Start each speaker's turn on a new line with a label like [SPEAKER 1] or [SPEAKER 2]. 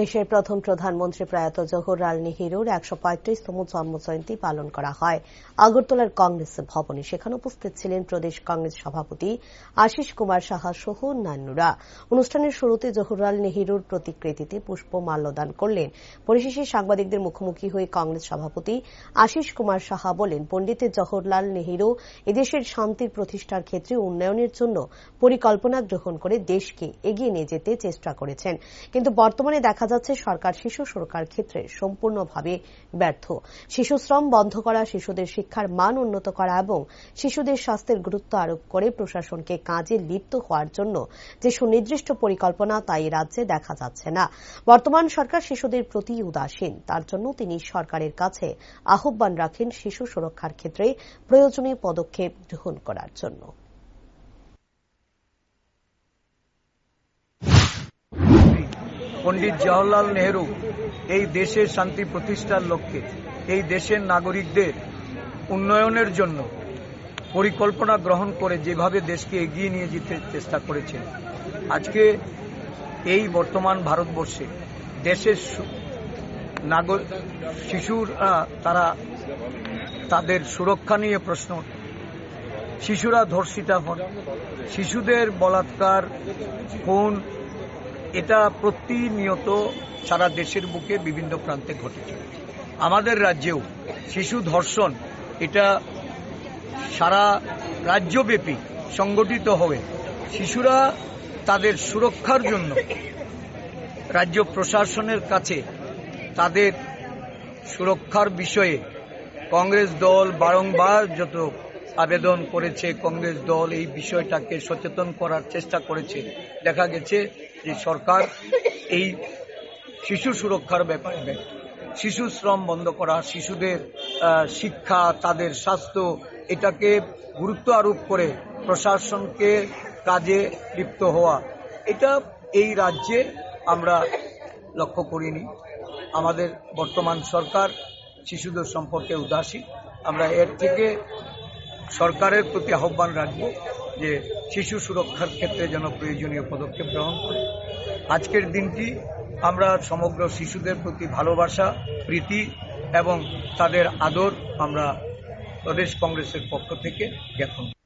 [SPEAKER 1] দেশের প্রথম প্রধানমন্ত্রী প্রয়াত জওহরলাল নেহরুর একশো পঁয়ত্রিশতম জন্মজয়ন্তী পালন করা হয়। আগরতলার কংগ্রেস ভবনে সেখানে উপস্থিত ছিলেন প্রদেশ কংগ্রেস সভাপতি আশিস কুমার সাহা সহ অন্যান্যরা। অনুষ্ঠানের শুরুতে জওহরলাল নেহরুর প্রতিকৃতিতে পুষ্প মাল্যদান করলেন। পরিশেষে সাংবাদিকদের মুখোমুখি হয়ে কংগ্রেস সভাপতি আশিস কুমার সাহা বলেন, পণ্ডিত জওহরলাল নেহেরু এদেশের শান্তির প্রতিষ্ঠার ক্ষেত্রে উন্নয়নের জন্য পরিকল্পনা গ্রহণ করে দেশকে এগিয়ে নিয়ে যেতে চেষ্টা করেছেন। কিন্তু বর্তমানে দেখা যাচ্ছে সরকার শিশু সুরক্ষার ক্ষেত্রে সম্পূর্ণভাবে ব্যর্থ। শিশু শ্রম বন্ধ করা, শিশুদের শিক্ষার মান উন্নত করা এবং শিশুদের স্বাস্থ্যের গুরুত্ব আরোপ করে প্রশাসনকে কাজে লিপ্ত হওয়ার জন্য যে সুনির্দিষ্ট পরিকল্পনা তাই রাজ্যে দেখা যাচ্ছে না। বর্তমান সরকার শিশুদের প্রতি উদাসীন। তার জন্য তিনি সরকারের কাছে আহ্বান রাখেন শিশু সুরক্ষার ক্ষেত্রে প্রয়োজনীয় পদক্ষেপ গ্রহণ করার জন্য।
[SPEAKER 2] পণ্ডিত জওহরলাল নেহরু এই দেশের শান্তি প্রতিষ্ঠার লক্ষ্যে, এই দেশের নাগরিকদের উন্নয়নের জন্য পরিকল্পনা গ্রহণ করে যেভাবে দেশকে এগিয়ে নিয়ে যেতে চেষ্টা করেছেন। আজকে এই বর্তমান ভারতবর্ষে দেশের নাগর শিশুরা তারা তাদের সুরক্ষা নিয়ে প্রশ্ন, শিশুরা ধর্ষিতা হন, শিশুদের বলাৎকার, খুন এটা প্রতিনিয়ত সারা দেশের বুকে বিভিন্ন প্রান্তে ঘটেছে। আমাদের রাজ্যেও শিশু ধর্ষণ, এটা সারা রাজ্যব্যাপী সংগঠিত হবে শিশুরা তাদের সুরক্ষার জন্য রাজ্য প্রশাসনের কাছে তাদের সুরক্ষার বিষয়ে কংগ্রেস দল বারংবার যত আবেদন করেছে, কংগ্রেস দল এই বিষয়টাকে সচেতন করার চেষ্টা করেছে। দেখা গেছে যে সরকার এই শিশু সুরক্ষার ব্যাপারে শিশু শ্রম বন্ধ করা, শিশুদের শিক্ষা, তাদের স্বাস্থ্য, এটাকে গুরুত্ব আরোপ করে প্রশাসনকে কাজে লিপ্ত হওয়া, এটা এই রাজ্যে আমরা লক্ষ্য করিনি। আমাদের বর্তমান সরকার শিশুদের সম্পর্কে উদাসী। আমরা এর থেকে সরকারের প্রতি আহ্বান রাখব যে শিশু সুরক্ষার ক্ষেত্রে যেন প্রয়োজনীয় পদক্ষেপ গ্রহণ করে। আজকের দিনটি আমরা সমগ্র শিশুদের প্রতি ভালোবাসা, প্রীতি এবং তাদের আদর আমরা প্রদেশ কংগ্রেসের পক্ষ থেকে জ্ঞাপন